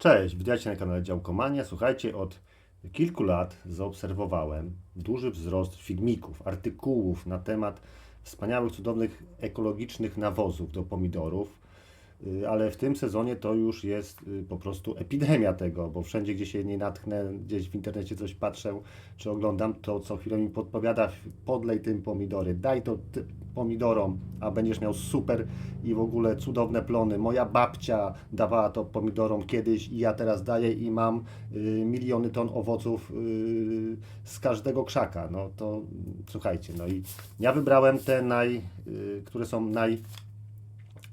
Cześć, witajcie na kanale Działkomania. Słuchajcie, od kilku lat zaobserwowałem duży wzrost filmików, artykułów na temat wspaniałych, cudownych, ekologicznych nawozów do pomidorów, Y, ale w tym sezonie to już jest y, po prostu epidemia tego, bo wszędzie, gdzie się nie natknę, gdzieś w internecie coś patrzę czy oglądam, to co chwilę mi podpowiada, podlej tym pomidory, daj to pomidorom, a będziesz miał super i w ogóle cudowne plony. Moja babcia dawała to pomidorom kiedyś i ja teraz daję i mam y, miliony ton owoców y, z każdego krzaka. No to słuchajcie, no i ja wybrałem te naj, y, które są naj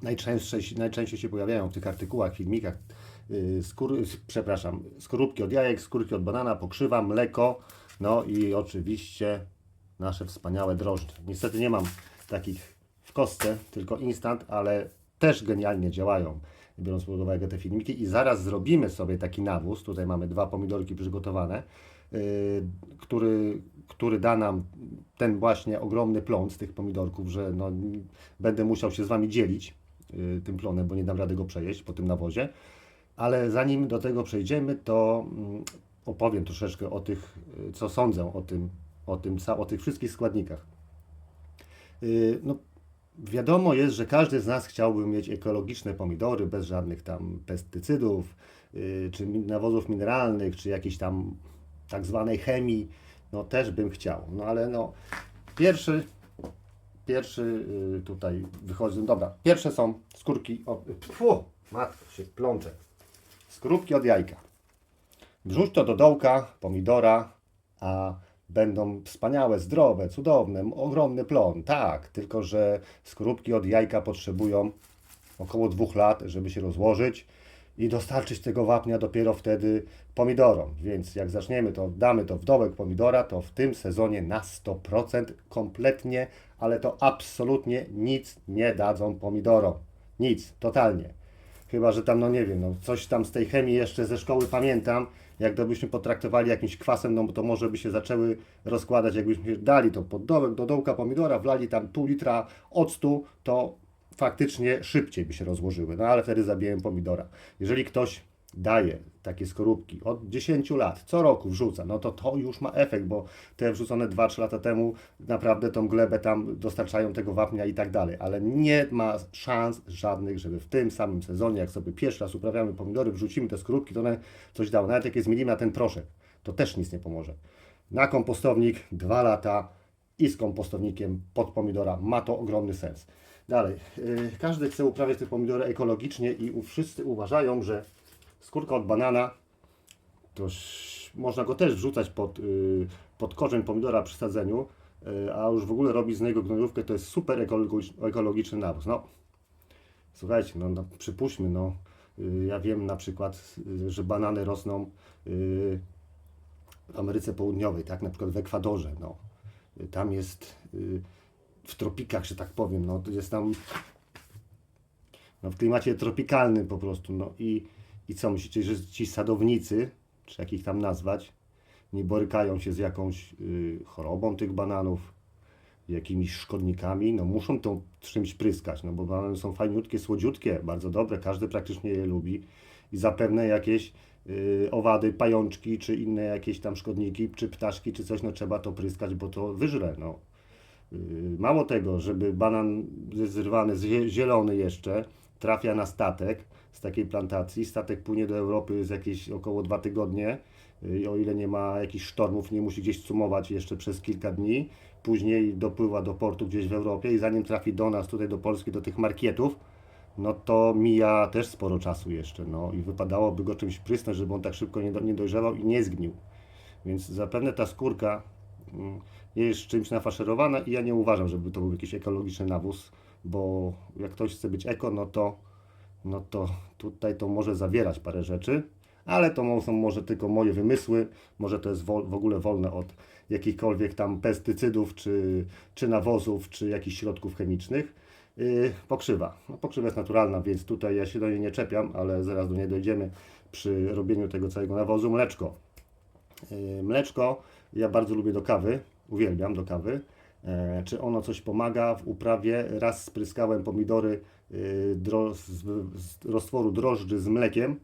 najczęściej, najczęściej się pojawiają w tych artykułach, filmikach. Yy, skór, przepraszam, skorupki od jajek, skórki od banana, pokrzywa, mleko, no i oczywiście nasze wspaniałe drożdże. Niestety nie mam takich w kostce, tylko instant, ale też genialnie działają, biorąc pod uwagę te filmiki. I zaraz zrobimy sobie taki nawóz. Tutaj mamy dwa pomidorki przygotowane, yy, który, który da nam ten właśnie ogromny plon z tych pomidorków, że no, będę musiał się z Wami dzielić yy, tym plonem, bo nie dam rady go przejeść po tym nawozie. Ale zanim do tego przejdziemy, to mm, opowiem troszeczkę o tych, co sądzę o tym, o tym, o tych wszystkich składnikach. Yy, No, wiadomo jest, że każdy z nas chciałby mieć ekologiczne pomidory bez żadnych tam pestycydów, yy, czy nawozów mineralnych, czy jakiejś tam tak zwanej chemii. No też bym chciał. No ale no, pierwszy, pierwszy yy, tutaj wychodzi. Dobra, pierwsze są skórki od. Fu, matko się plączę. Skorupki od jajka. Wrzuć to do dołka pomidora, a będą wspaniałe, zdrowe, cudowne, ogromny plon. Tak, tylko że skorupki od jajka potrzebują około dwóch lat, żeby się rozłożyć i dostarczyć tego wapnia dopiero wtedy pomidorom. Więc jak zaczniemy to, damy to w dołek pomidora, to w tym sezonie na 100% kompletnie, ale to absolutnie nic nie dadzą pomidorom. Nic, totalnie. Chyba, że tam, no nie wiem, no coś tam z tej chemii jeszcze ze szkoły pamiętam. Jak to byśmy potraktowali jakimś kwasem, no to może by się zaczęły rozkładać, jakbyśmy dali to pod dołek, do dołka pomidora, wlali tam pół litra octu, to faktycznie szybciej by się rozłożyły. No ale wtedy zabiłem pomidora. Jeżeli ktoś daje takie skorupki od 10 lat, co roku wrzuca, no to to już ma efekt, bo te wrzucone 2-3 lata temu naprawdę tą glebę tam dostarczają tego wapnia i tak dalej, ale nie ma szans żadnych, żeby w tym samym sezonie, jak sobie pierwszy raz uprawiamy pomidory, wrzucimy te skorupki, to one coś dało. Nawet jak je zmienimy na ten proszek, to też nic nie pomoże. Na kompostownik 2 lata i z kompostownikiem pod pomidora ma to ogromny sens. Dalej, yy, każdy chce uprawiać te pomidory ekologicznie i wszyscy uważają, że skórka od banana to można go też wrzucać pod, yy, pod korzeń pomidora przy sadzeniu, yy, a już w ogóle robić z niego gnojówkę, to jest super ekologiczny, nawóz. No, słuchajcie, no, no przypuśćmy, no, yy, ja wiem na przykład, że banany rosną w Ameryce Południowej, tak, na przykład w Ekwadorze, no. Tam jest w tropikach, że tak powiem, no, to jest tam no, w klimacie tropikalnym po prostu, no i, i co, myślicie, że ci sadownicy, czy jak ich tam nazwać, nie borykają się z jakąś y, chorobą tych bananów, jakimiś szkodnikami, no muszą to czymś pryskać, no bo banany są fajniutkie, słodziutkie, bardzo dobre, każdy praktycznie je lubi i zapewne jakieś y, owady, pajączki, czy inne jakieś tam szkodniki, czy ptaszki, czy coś, no trzeba to pryskać, bo to wyżre, no. Yy, Mało tego, żeby banan zrywany, zie- zielony jeszcze, trafia na statek z takiej plantacji. Statek płynie do Europy z jakieś około dwa tygodnie. I o ile nie ma jakichś sztormów, nie musi gdzieś cumować jeszcze przez kilka dni. Później dopływa do portu gdzieś w Europie i zanim trafi do nas, tutaj do Polski, do tych markietów, no to mija też sporo czasu jeszcze. No i wypadałoby go czymś prysnąć, żeby on tak szybko nie, do, nie dojrzewał i nie zgnił. Więc zapewne ta skórka mm, jest czymś nafaszerowana i ja nie uważam, żeby to był jakiś ekologiczny nawóz, bo jak ktoś chce być eko, no to, no to tutaj to może zawierać parę rzeczy, ale to są może tylko moje wymysły, może to jest w ogóle wolne od jakichkolwiek tam pestycydów, czy, czy nawozów, czy jakichś środków chemicznych. Yy, pokrzywa. No, pokrzywa jest naturalna, więc tutaj ja się do niej nie czepiam, ale zaraz do niej dojdziemy przy robieniu tego całego nawozu. Mleczko. Yy, Mleczko ja bardzo lubię do kawy, uwielbiam do kawy. E, Czy ono coś pomaga w uprawie? Raz spryskałem pomidory dro, z, z roztworu drożdży z mlekiem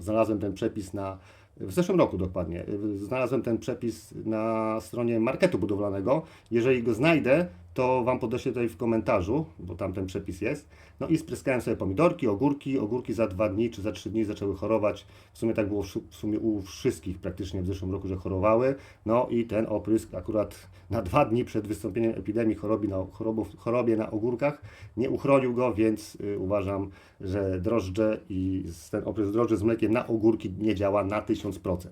Znalazłem ten przepis na, w zeszłym roku dokładnie, znalazłem ten przepis na stronie marketu budowlanego. Jeżeli go znajdę, to Wam podeślę tutaj w komentarzu, bo tam ten przepis jest. No i spryskałem sobie pomidorki, ogórki. Ogórki za dwa dni czy za trzy dni zaczęły chorować. W sumie tak było w sumie u wszystkich praktycznie w zeszłym roku, że chorowały. No i ten oprysk akurat na dwa dni przed wystąpieniem epidemii choroby na, chorobów, chorobie na ogórkach nie uchronił go, więc y, uważam, że drożdże i ten oprysk drożdży z mlekiem na ogórki nie działa na 1000%.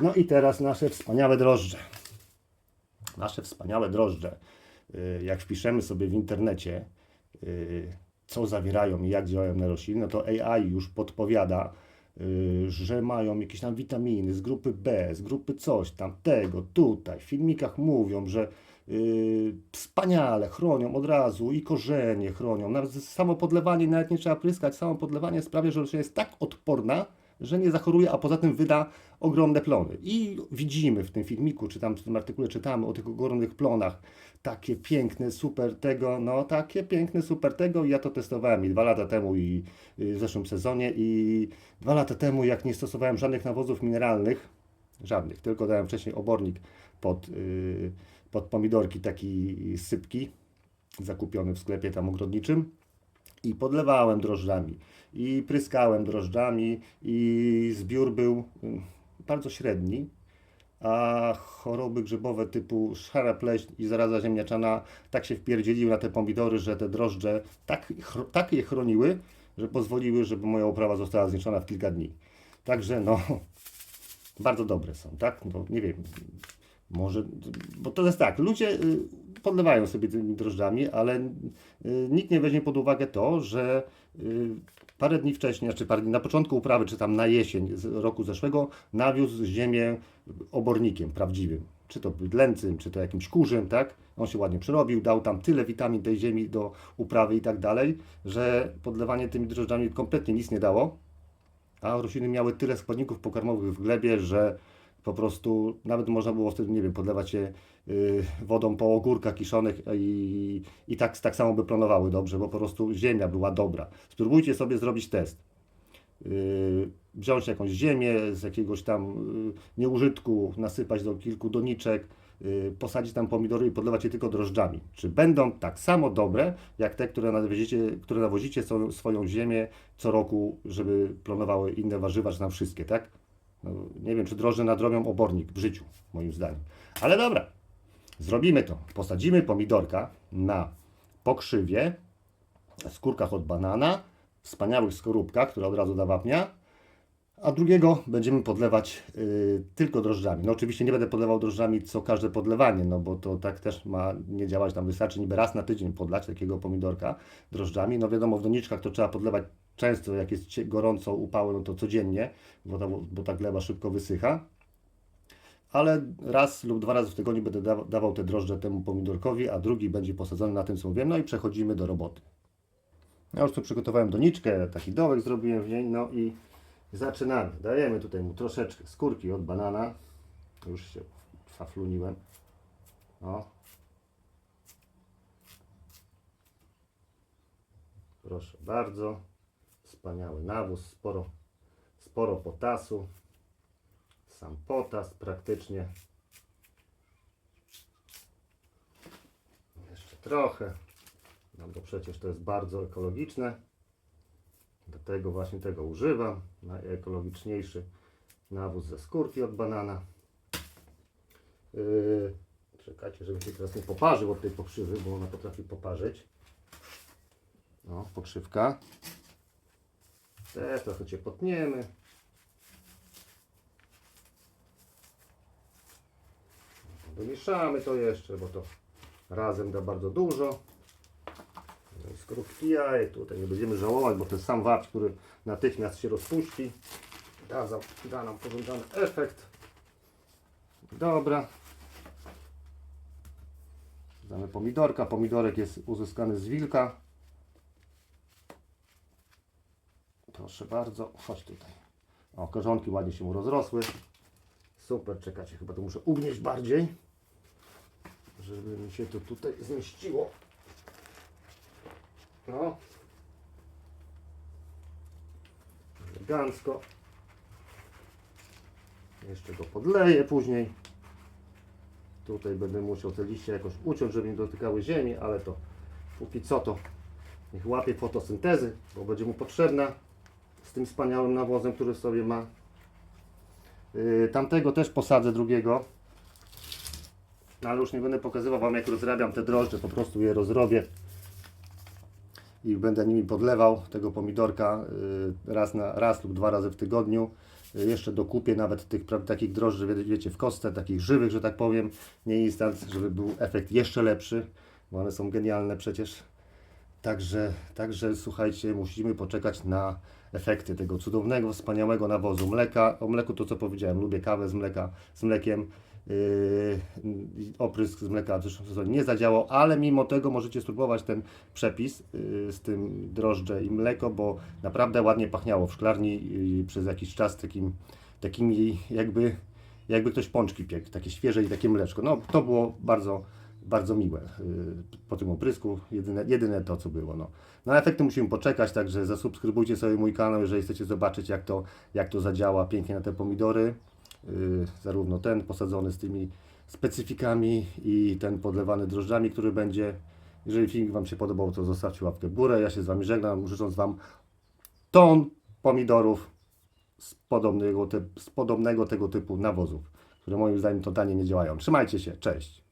No i teraz nasze wspaniałe drożdże. Nasze wspaniałe drożdże. Y, Jak wpiszemy sobie w internecie, y, co zawierają i jak działają na rośliny, no to AI już podpowiada, y, że mają jakieś tam witaminy z grupy B, z grupy coś tam, tego, tutaj. W filmikach mówią, że y, wspaniale chronią od razu i korzenie chronią. Nawet samo podlewanie nawet nie trzeba pryskać. Samo podlewanie sprawia, że roślina jest tak odporna, że nie zachoruje, a poza tym wyda ogromne plony. I widzimy w tym filmiku, czy tam w tym artykule czytamy o tych ogromnych plonach. Takie piękne, super tego, no takie piękne, super tego. Ja to testowałem i dwa lata temu i y, w zeszłym sezonie i dwa lata temu, jak nie stosowałem żadnych nawozów mineralnych, żadnych, tylko dałem wcześniej obornik pod, y, pod pomidorki, taki sypki, zakupiony w sklepie tam ogrodniczym i podlewałem drożdżami i pryskałem drożdżami i zbiór był mm, bardzo średni, a choroby grzybowe typu szara pleśń i zaraza ziemniaczana tak się wpierdzieliły na te pomidory, że te drożdże tak, tak je chroniły, że pozwoliły, żeby moja uprawa została zniszczona w kilka dni. Także no, bardzo dobre są, tak? No, nie wiem, może, bo to jest tak, ludzie y, podlewają sobie tymi drożdżami, ale y, nikt nie weźmie pod uwagę to, że y, parę dni wcześniej, czy parę dni na początku uprawy, czy tam na jesień roku zeszłego, nawiózł ziemię obornikiem prawdziwym. Czy to bydlęcym, czy to jakimś kurzym, tak? On się ładnie przerobił, dał tam tyle witamin tej ziemi do uprawy i tak dalej, że podlewanie tymi drożdżami kompletnie nic nie dało a rośliny miały tyle składników pokarmowych w glebie, że po prostu nawet można było wtedy, nie wiem, podlewać je y, wodą po ogórkach kiszonych i, i tak, tak samo by planowały dobrze, bo po prostu ziemia była dobra. Spróbujcie sobie zrobić test. Y, wziąć jakąś ziemię z jakiegoś tam y, nieużytku, nasypać do kilku doniczek, posadzić tam pomidory i podlewać je tylko drożdżami. Czy będą tak samo dobre, jak te, które nawozicie, które nawozicie swoją ziemię co roku, żeby planowały inne warzywa, czy tam wszystkie, tak? No, nie wiem, czy drożdże nadrobią obornik w życiu, moim zdaniem. Ale dobra, zrobimy to. Posadzimy pomidorka na pokrzywie, skórkach od banana, wspaniałych skorupkach, które od razu da wapnia, a drugiego będziemy podlewać y, tylko drożdżami. No oczywiście nie będę podlewał drożdżami co każde podlewanie, no bo to tak też ma nie działać, tam wystarczy niby raz na tydzień podlać takiego pomidorka drożdżami. No wiadomo, w doniczkach to trzeba podlewać często, jak jest gorąco, upały, no to codziennie, bo ta, bo ta gleba szybko wysycha. Ale raz lub dwa razy w tygodniu będę dawał te drożdże temu pomidorkowi, a drugi będzie posadzony na tym, co mówiłem. No i przechodzimy do roboty. Ja już tu przygotowałem doniczkę, taki dołek zrobiłem w niej, no i zaczynamy. Dajemy tutaj mu troszeczkę skórki od banana. Już się fafluniłem. O. Proszę bardzo. Wspaniały nawóz, sporo, sporo potasu. Sam potas praktycznie. Jeszcze trochę. No bo przecież to jest bardzo ekologiczne. Dlatego właśnie tego używam. Najekologiczniejszy nawóz ze skórki od banana. Yy, czekajcie, żeby się teraz nie poparzył od tej pokrzywy, bo ona potrafi poparzyć. No, pokrzywka. Też trochę Cię potniemy. Domieszamy to jeszcze, bo to razem da bardzo dużo. No i Skorupki jajek tutaj nie będziemy żałować, bo jest sam wapń, który natychmiast się rozpuści. Da, za, da nam pożądany efekt. Dobra. Damy pomidorka. Pomidorek jest uzyskany z wilka. Proszę bardzo, chodź tutaj. O, korzonki ładnie się mu rozrosły. Super, czekajcie, chyba to muszę ugnieść bardziej, żeby mi się to tutaj zmieściło. No. Elegancko. Jeszcze go podleję później. Tutaj będę musiał te liście jakoś uciąć, żeby nie dotykały ziemi, ale to póki co to niech łapie fotosyntezy, bo będzie mu potrzebna z tym wspaniałym nawozem, który sobie ma. Yy, tamtego też posadzę drugiego. No ale już nie będę pokazywał Wam jak rozrabiam te drożdże, po prostu je rozrobię i będę nimi podlewał tego pomidorka y, raz, na, raz lub dwa razy w tygodniu. Y, Jeszcze dokupię nawet tych takich drożdży, wie- wiecie, w kostce, takich żywych, że tak powiem, nie instant, żeby był efekt jeszcze lepszy, bo one są genialne przecież. Także, także słuchajcie, musimy poczekać na efekty tego cudownego, wspaniałego nawozu mleka. O mleku to co powiedziałem, lubię kawę z mleka, z mlekiem. Yy, oprysk z mleka w zeszłym sezonie nie zadziałał, ale mimo tego możecie spróbować ten przepis yy, z tym drożdże i mleko, bo naprawdę ładnie pachniało w szklarni yy, przez jakiś czas takim, takimi jakby, jakby ktoś pączki piekł, takie świeże i takie mleczko. No to było bardzo, bardzo miłe yy, po tym oprysku, jedyne, jedyne to co było. No. Na efekty musimy poczekać, także zasubskrybujcie sobie mój kanał, jeżeli chcecie zobaczyć jak to, jak to zadziała pięknie na te pomidory. Yy, zarówno ten posadzony z tymi specyfikami i ten podlewany drożdżami, który będzie. Jeżeli filmik Wam się podobał, to zostawcie łapkę w górę. Ja się z Wami żegnam, życząc Wam ton pomidorów z podobnego, z podobnego tego typu nawozów, które moim zdaniem totalnie nie działają. Trzymajcie się, cześć!